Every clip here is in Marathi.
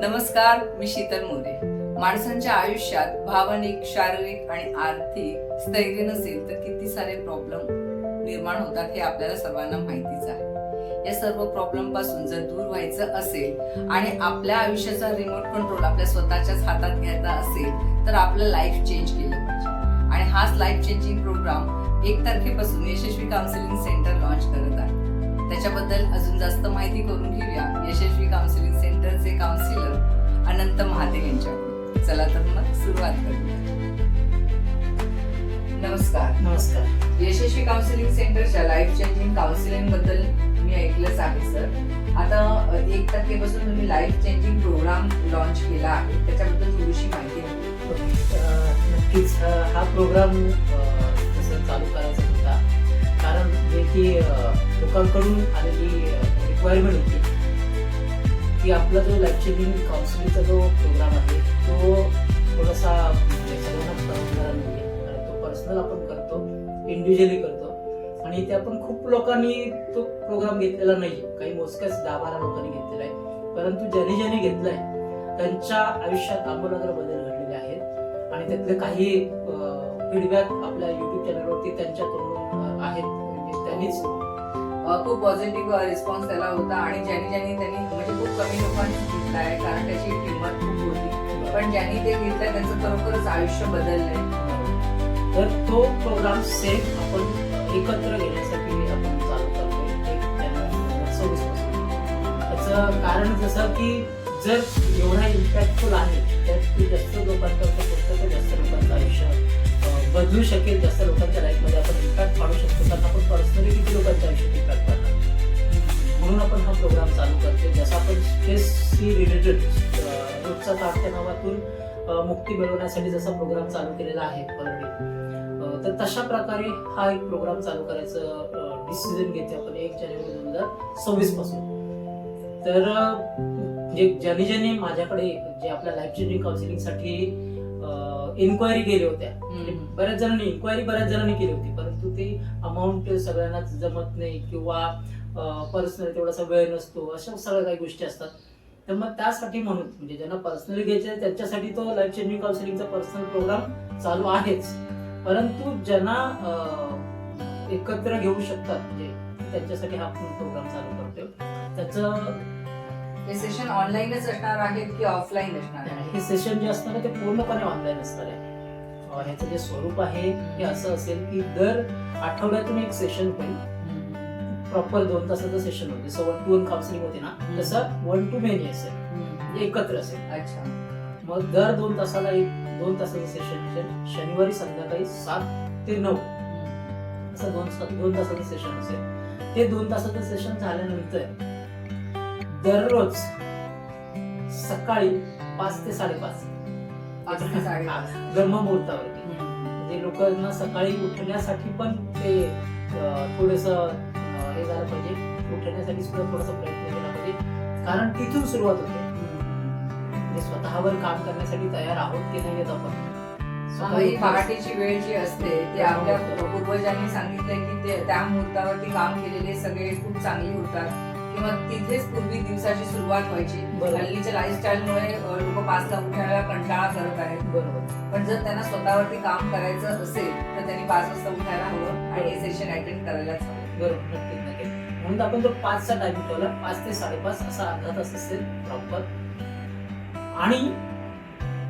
नमस्कार मी शीतल मोरे. माणसांच्या आयुष्यात भावनिक शारीरिक आणि आर्थिक स्थैर्य नसेल तर किती सारे प्रॉब्लेम निर्माण होतात हे आपल्याला सर्वांना माहितीच आहे. या सर्व प्रॉब्लेमपासून जर दूर व्हायचं असेल आणि आपल्या आयुष्याचा रिमोट कंट्रोल आपल्या स्वतःच्याच हातात घ्यायचा असेल तर आपलं लाईफ चेंज केलं पाहिजे. आणि हाच लाईफ चेंजिंग प्रोग्राम एक तारखेपासून यशस्वी काउन्सिलिंग सेंटर लॉन्च करत आहे. त्याच्याबद्दल अजून जास्त माहिती करून घेऊया. यशस्वी काउन्सिलिंग सेंटरचे काउन्सिलर अनंत महाते यांच्याकडून. चला तर मग सुरुवात करूया. नमस्कार. नमस्कार. यशस्वी काउन्सिलिंग सेंटरच्या लाईफ चेंजिंग काउन्सिलिंगबद्दल मी ऐकलंच आहे सर आता एक तारखेपासून तुम्ही लाईफ चेंजिंग प्रोग्राम लॉन्च केला आहे. त्याच्याबद्दल थोडीशी माहिती नक्कीच. हा प्रोग्राम चालू करायचा की लोकांकडून आलेली रिक्वायरमेंट होती की आपला जो लाईफ चेंजिंग काउन्सिलिंगचा जो प्रोग्राम आहे तो थोडासा म्हणजे सगळ्यांना परवडणारा नाही तो पर्सनल आपण करतो इंडिव्हिज्युअली करतो. आणि ते आपण खूप लोकांनी तो प्रोग्राम घेतलेला नाही काही मोजक्याच दहा बारा लोकांनी घेतलेला आहे. परंतु ज्यांनी ज्यांनी घेतलाय त्यांच्या आयुष्यात आमूलाग्र बदल घडलेले आहेत. आणि त्यातले काही फीडबॅक आपल्या युट्यूब चॅनलवरती त्यांच्याकडून आहेत. त्यांनीच खूप पॉझिटिव्ह रिस्पॉन्स त्याला होता आणि ज्यांनी ज्यांनी त्यांनी म्हणजे खूप कमी लोकांनी घेतला आहे कारण त्याची किंमत खूप होती. पण ज्यांनी ते घेतलं त्यांचं खरोखरच आयुष्य बदललंय. तर तो प्रोग्राम सेफ आपण एकत्र घेण्यासाठी आपण चालू करतोय. सव्वीस त्याचं कारण जसं की जर एवढा इम्पॅक्टफुल आहे तर की जास्त लोकांपर्यंत पोहोचतं तर जास्त लोकांचं आयुष्य बदलू शकेल जास्त लोकांच्या लाईफमध्ये आपण इम्पॅक्ट पाडू शकतो. कारण आपण पर्सनली किती लोकांच्या आयुष्यात इम्पॅक्ट पाडणार? म्हणून आपण हा प्रोग्राम चालू करतो जसं आपण स्ट्रेसशी रिलेटेड रोजचा ताणतणावातून मुक्ती मिळवण्यासाठी जसा प्रोग्राम चालू केलेला आहे परडे तर तशा प्रकारे हा एक प्रोग्राम चालू करायचं डिसिजन घेते आपण एक जानेवारी दोन हजार सव्वीसपासून. तर जे ज्यांनी ज्यांनी माझ्याकडे जे आपल्या लाईफ चेंजिंग काउन्सिलिंगसाठी इन्क्वायरी केल्या होत्या. म्हणजे बऱ्याच जणांनी इन्क्वायरी बऱ्याच जणांनी केली होती. परंतु ते अमाऊंट सगळ्यांना जमत नाही किंवा पर्सनल तेवढासा वेळ नसतो अशा सगळ्या काही गोष्टी असतात. तर मग त्यासाठी म्हणून म्हणजे ज्यांना पर्सनली घ्यायचे त्यांच्यासाठी तो लाईफ चेंजिंग काउन्सिलिंगचा पर्सनल प्रोग्राम चालू आहेच. परंतु ज्यांना एकत्र घेऊ शकतात म्हणजे त्यांच्यासाठी हा प्रोग्राम चालू करतोय त्याचं हे सेशन ऑनलाईनच असणार आहेत की ऑफलाईन असणार आहे हे सेशन जे असतं ना ते पूर्णपणे ऑनलाईन असणार आहे. अं, ह्याचं जे स्वरूप आहे ते असं असेल की दर आठवड्यातून एक सेशन होईल. प्रॉपर दोन तासाचं सेशन होते so one to one counselling होते ना तसं वन टू मेनी असेल. म्हणजे एकत्र असेल. अच्छा. मग दर दोन तासाला एक दोन तासाचं सेशन शनिवारी संध्याकाळी सात ते नऊ. असं दोन दोन तासाचं सेशन असेल. ते दोन तासाचं सेशन झाल्यानंतर दररोज सकाळी पाच ते साडेपाच. ब्रह्ममुहूर्तावरती हम्म. म्हणजे लोकांना सकाळी उठण्यासाठी पण ते थोडस हे झालं पाहिजे. उठण्यासाठी सुद्धा थोडासा प्रयत्न केला पाहिजे. कारण तिथून सुरुवात होते. म्हणजे स्वतःवर काम करण्यासाठी तयार आहोत की नाही आहेत आपण. ही पहाटेची वेळ जी असते ते आपल्या पूर्वजांनी सांगितलंय की ते त्या मुहूर्तावरती काम केलेले सगळे खूप चांगली होतात. किंवा तिथेच पूर्वी दिवसाची सुरुवात व्हायची. हल्लीच्या लाईफस्टाईलमुळे लोक पाचला उठायला कंटाळा करत आहेत. बरोबर. पण जर त्यांना स्वतःवरती काम करायचं असेल तर त्यांनी पाच वाजता उठायला हवं आणि हे सेशन अटेंड करायलाच हवं. बरोबर नक्कीच नक्कीच. म्हणून आपण तो पाचचा टाइम ठेवला पाच ते साडेपाच असा अर्धा तास असेल प्रॉपर आणि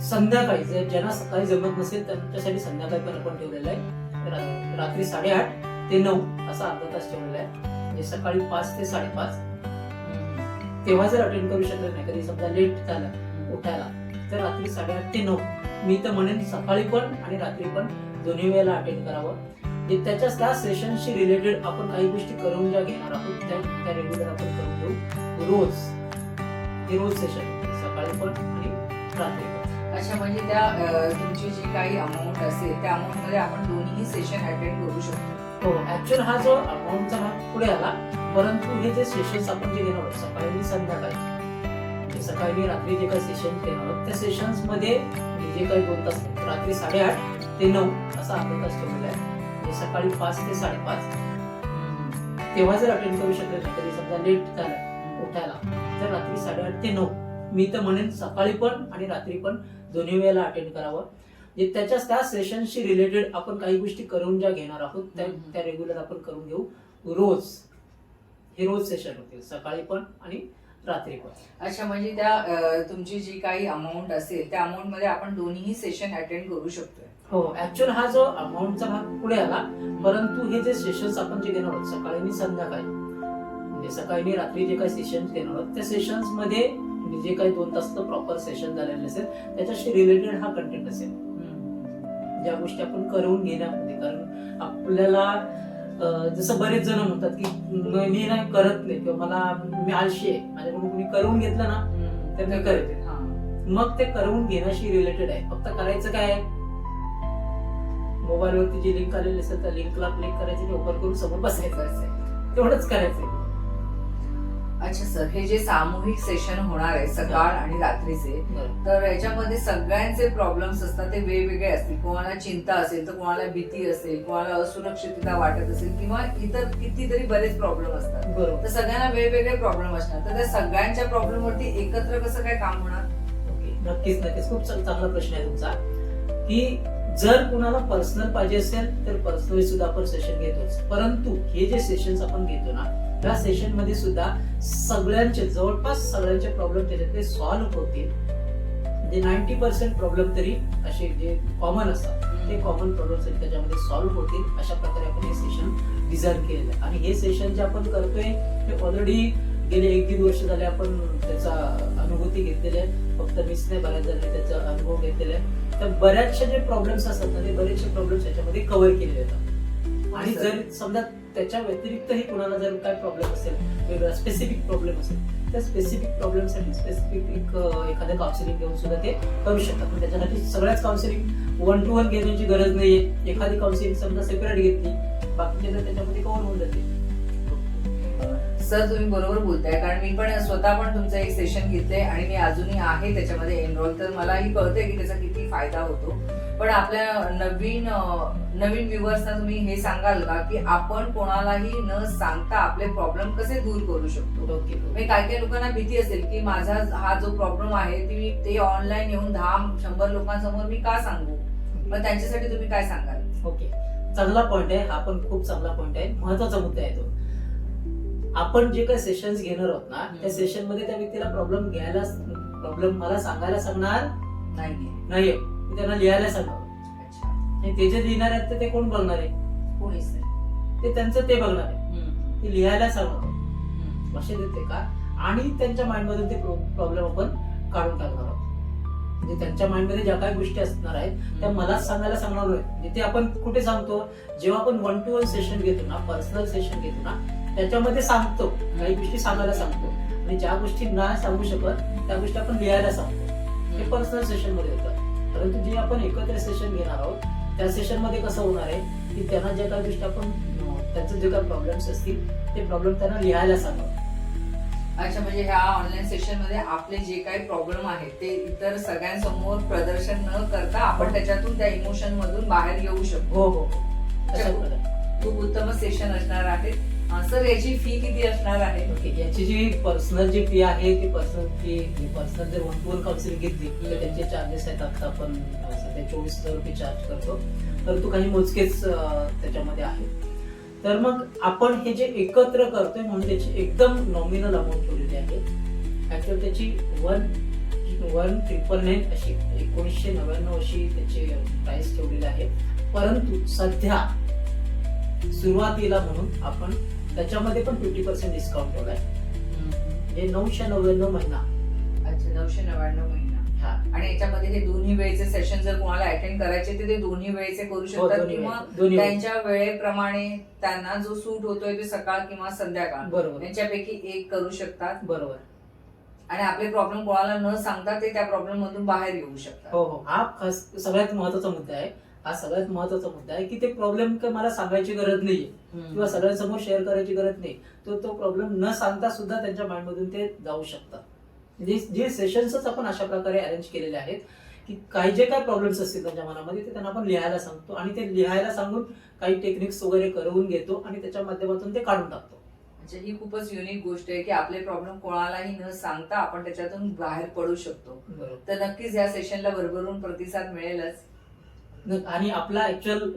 संध्याकाळी जर ज्यांना सकाळी जमत नसेल त्यांच्यासाठी संध्याकाळी पण आपण ठेवलेलं आहे. रात्री साडेआठ ते नऊ असा अर्धा तास ठेवलेला आहे. म्हणजे सकाळी पाच ते साडेपाच. तेव्हा जर अटेंड करू शकलं नाही कधी समजा लेट झालं उठायला तर रात्री साडेआठ ते नऊ. मी तर म्हणेन सकाळी पण आणि रात्री पण दोन्ही वेळेला अटेंड करावं. म्हणजे त्याच्याच त्या सेशनशी रिलेटेड आपण काही गोष्टी करून ज्या घेणार आहोत त्या त्या रेग्युलर आपण करून घेऊ. रोज. हे रोज सेशन सकाळी पण आणि रात्री पण. अच्छा म्हणजे त्या तुमची जी काही अमाऊंट असेल त्या अमाऊंटमध्ये आपण दोन्ही सेशन अटेंड करू शकतो. हो ऍक्च्युअल हा जो अकाउंटचा भाग पुढे आला. परंतु हे जे सेशन्स आपण जे घेणार आहोत सकाळी आणि संध्याकाळी सकाळी आणि रात्री जे काही सेशन घेणार आहोत त्या सेशन्समध्ये म्हणजे जे काही दोन तास रात्री साडेआठ ते नऊ असा अर्धा तास ठेवलेला आहे. म्हणजे सकाळी पाच ते साडेपाच. तेव्हा जर अटेंड करू शकले नाही तरी समजा लेट झालं उठायला तर रात्री साडेआठ ते नऊ. मी तर म्हणेन सकाळी पण आणि रात्री पण दोन्ही वेळेला अटेंड करावं. जे त्याच्या त्या सेशनशी रिलेटेड आपण काही गोष्टी करून ज्या घेणार आहोत त्या रेग्युलर आपण करून घेऊ. रोज. हे रोज सेशन होतील. सकाळी पण आणि रात्री पण. अच्छा म्हणजे त्या तुमची जी काही अमाऊंट असेल त्या अमाऊंटमध्ये आपण दोन्ही सेशन अटेंड करू शकतोय. हो. ऍक्च्युअल हा जो अमाऊंटचा भाग पुढे आला परंतु हे जे सेशन्स आपण जे घेणार आहोत सकाळी आणि संध्याकाळी म्हणजे सकाळी आणि रात्री जे काही सेशन्स घेणार आहोत त्या सेशन्समध्ये म्हणजे जे काही दोन तास प्रॉपर सेशन झालेले असेल त्याच्याशी रिलेटेड हा कंटेंट असेल. ज्या गोष्टी आपण करून घेण्यामध्ये कारण आपल्याला जसं बरेच जण म्हणतात की म- नाही करत नाही किंवा मला मी आळशी आहे माझ्याकडून कोणी करून घेतलं ना. तर मी करते. मग ते करून घेण्याशी रिलेटेड आहे फक्त करायचं काय मोबाईल वरती जी लिंक आलेली असेल त्या लिंकला क्लिक करायची ते ओपन करून समोर बसायचं. तेवढंच करायचं अच्छा सर हे जे सामूहिक सेशन होणार आहे सकाळ आणि रात्रीचे तर याच्यामध्ये सगळ्यांचे प्रॉब्लेम्स असतात ते वेगवेगळे असतील. कोणाला चिंता असेल तर कोणाला भीती असेल कोणाला असुरक्षितता वाटत असेल किंवा इतर कितीतरी बरेच प्रॉब्लेम असतात. बरोबर. तर सगळ्यांना वेगवेगळे प्रॉब्लेम असणार. तर त्या सगळ्यांच्या प्रॉब्लेम वरती एकत्र कसं काय काम होणार? नक्कीच नक्कीच. खूप चांग- चांगला प्रश्न आहे तुमचा. की जर कुणाला पर्सनल पाहिजे असेल तर पर्सनली सुद्धा आपण सेशन घेतोच. परंतु हे जे सेशन्स आपण घेतो ना या सेशनमध्ये सुद्धा सगळ्यांचे जवळपास सगळ्यांचे प्रॉब्लेम त्याच्यातले सॉल्व्ह होतील. म्हणजे नाईन्टी पर्सेंट प्रॉब्लेम तरी असे जे कॉमन असतात ते कॉमन प्रॉब्लेम्स आहेत त्याच्यामध्ये सॉल्व्ह होतील अशा प्रकारे आपण हे सेशन डिझाईन केलेलं आहे. आणि हे सेशन जे आपण करतोय ते ऑलरेडी गेले एक दीड वर्ष झाले आपण त्याचा अनुभूती घेतलेली आहे. फक्त मिसने नाही बऱ्याच जणांनी त्याचा अनुभव घेतलेला आहे. तर बऱ्याचशा जे प्रॉब्लेम्स असतात ना ते बरेचसे प्रॉब्लेम्स याच्यामध्ये कव्हर केलेले जातात आणि जर समजा त्याच्या व्यतिरिक्तही कुणाला जर काय प्रॉब्लेम असेल वेगळा स्पेसिफिक प्रॉब्लेम असेल त्या स्पेसिफिक प्रॉब्लेमसाठी स्पेसिफिक एक एखादं काउन्सिलिंग घेऊन सुद्धा ते करू शकतात. पण त्याच्यासाठी सगळ्याच काउन्सिलिंग वन टू वन घेण्याची गरज नाहीये. एखादी काउन्सिलिंग समजा सेपरेट घेतली बाकीचे तर त्याच्यामध्ये कव्हर होऊन जाते सर तुम्ही बरोबर बोलताय. कारण मी पण स्वतः पण तुमचं एक सेशन घेतलंय आणि मी अजूनही आहे त्याच्यामध्ये एनरोल तर मलाही कळतंय की त्याचा किती फायदा होतो. पण आपल्या नवीन नवीन व्ह्युअर्सना तुम्ही हे सांगाल का की आपण कोणालाही न सांगता आपले प्रॉब्लेम कसे दूर करू शकतो? ओके म्हणजे काही काही लोकांना भीती असेल की माझा हा जो प्रॉब्लेम आहे ती मी ते ऑनलाईन येऊन दहा शंभर लोकांसमोर मी का सांगू? मग त्यांच्यासाठी तुम्ही काय सांगाल? ओके. चांगला पॉइंट आहे. हा पण खूप चांगला पॉइंट आहे. महत्त्वाचा मुद्दा आहे तो. आपण जे काही सेशन्स घेणार आहोत ना. त्या सेशनमध्ये त्या व्यक्तीला प्रॉब्लेम घ्यायला प्रॉब्लेम मला सांगायला सांगणार नाहीये. नाहीये. मी त्यांना लिहायला सांगावं अच्छा. आणि ते जे लिहिणार आहेत तर ते कोण बघणार आहे? ते त्यांचं ते बघणार आहे. ते लिहायला सांगतो. लक्ष देते का? आणि त्यांच्या माइंड मधून ते प्रॉब्लेम आपण काढून टाकणार आहोत. म्हणजे त्यांच्या माइंडमध्ये ज्या काही गोष्टी असणार आहेत त्या मलाच सांगायला सांगणार नाही म्हणजे ते आपण कुठे सांगतो? जेव्हा आपण वन टू वन सेशन घेतो ना पर्सनल सेशन घेतो ना त्याच्यामध्ये सांगतो. काही गोष्टी सांगायला सांगतो. आणि ज्या गोष्टी नाही सांगू शकत त्या गोष्टी आपण लिहायला सांगतो. हे पर्सनल सेशनमध्ये होतं परंतु जे आपण एकत्र सेशन घेणार आहोत त्या सेशनमध्ये कसं होणार आहे की त्यांना ज्या काही गोष्टी आपण त्यांचे जे काही प्रॉब्लेम्स असतील ते प्रॉब्लेम त्यांना लिहायला सांगावं अच्छा म्हणजे ह्या ऑनलाईन सेशनमध्ये आपले जे काही प्रॉब्लेम आहेत ते इतर सगळ्यांसमोर प्रदर्शन न करता आपण त्याच्यातून त्या इमोशन मधून बाहेर येऊ शकतो. हो हो प्रकारे खूप उत्तम सेशन असणार आहे सर याची फी किती असणार आहे? याची जी पर्सनल जी फी आहे ती पर्सनल फी पर्सनल जर वन टू वन काउन्सिलिंग घेतली तर त्यांचे चार्जेस आहेत आता आपण सध्या चोवीस हजार रुपये चार्ज करतो. परंतु काही मोजकेच त्याच्यामध्ये आहे. तर मग आपण हे जे एकत्र करतोय म्हणून त्याची एकदम नॉमिनल अमाऊंट ठेवलेली आहे. ऍक्च्युअल त्याची वन वन ट्रिपल नाईन अशी एकोणीसशे नव्याण्णव अशी त्याची प्राइस ठेवलेली आहे. परंतु सध्या सुरुवातीला म्हणून आपण त्याच्यामध्ये पण फिफ्टी पर्सेंट डिस्काउंट ठेवलाय. म्हणजे नऊशे नव्याण्णव महिना. अच्छा नऊशे नव्याण्णव महिना. हा. आणि याच्यामध्ये हे दोन्ही वेळेचे सेशन जर कोणाला अटेंड करायचे तर ते दोन्ही वेळेचे करू हो, शकतात किंवा. त्यांच्या वेळेप्रमाणे त्यांना जो सूट होतोय ते सकाळ किंवा संध्याकाळ. बरोबर. यांच्यापैकी एक करू शकतात. बरोबर. आणि आपले प्रॉब्लेम कोणाला न सांगता ते त्या प्रॉब्लेम मधून बाहेर येऊ शकतात. हो हो. हा सगळ्यात महत्त्वाचा मुद्दा आहे. हा सगळ्यात महत्त्वाचा मुद्दा आहे की ते प्रॉब्लेम मला सांगायची गरज नाहीये. किंवा सगळ्यांसमोर शेअर करायची गरज नाही. तो तो प्रॉब्लेम न सांगता सुद्धा त्यांच्या माइंड मधून ते जाऊ शकतात. जे जे सेशन्सच आपण अशा प्रकारे अरेंज केलेले आहेत की काही जे काय प्रॉब्लेम्स असतील त्यांच्या मनामध्ये ते त्यांना आपण लिहायला सांगतो आणि ते लिहायला सांगून काही टेक्निक्स वगैरे करवून घेतो आणि त्याच्या माध्यमातून ते काढून टाकतो. म्हणजे ही खूपच युनिक गोष्ट आहे की आपले प्रॉब्लेम कोणालाही न सांगता आपण त्याच्यातून बाहेर पडू शकतो. तर नक्कीच या सेशनला भरभरून प्रतिसाद मिळेलच. आणि आपला ऍक्च्युअल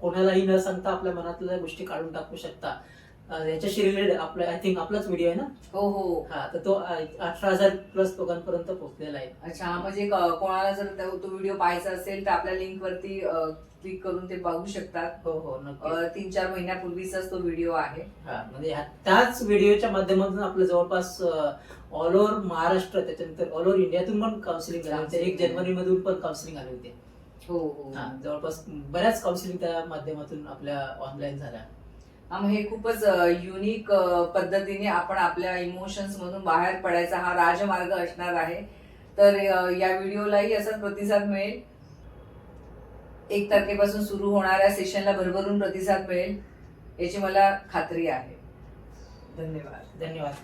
कोणालाही न सांगता आपल्या मनातल्या गोष्टी काढून टाकू शकता. याच्याशी रिलेटेड आपला आय थिंक आपलाच व्हिडिओ आहे ना? हो हो. हा तर तो अठरा हजार प्लस लोकांपर्यंत पोहोचलेला आहे. अच्छा हा, म्हणजे कोणाला जर तो व्हिडिओ पाहायचा असेल तर आपल्या लिंक वरती क्लिक करून ते बघू शकतात. हो हो तीन चार महिन्यापूर्वीचाच तो व्हिडिओ आहे. हा म्हणजे त्याच व्हिडिओच्या माध्यमातून आपलं जवळपास ऑल ओव्हर महाराष्ट्र त्याच्यानंतर ऑल ओव्हर इंडियातून पण काउन्सिलिंग झाले होते. एक जानेवारी मधून पण काउन्सिलिंग आले होते. हो हो. हा जवळपास बऱ्याच काउन्सिलिंग त्या माध्यमातून आपल्या ऑनलाईन झाल्या. हा, मग हे खूपच युनिक पद्धतीने आपण आपल्या इमोशन्स मधून बाहेर पडायचा हा राजमार्ग असणार आहे. तर अ, या व्हिडिओलाही असाच प्रतिसाद मिळेल. एक तारखेपासून सुरू होणाऱ्या सेशनला भरभरून प्रतिसाद मिळेल याची मला खात्री आहे. धन्यवाद. धन्यवाद.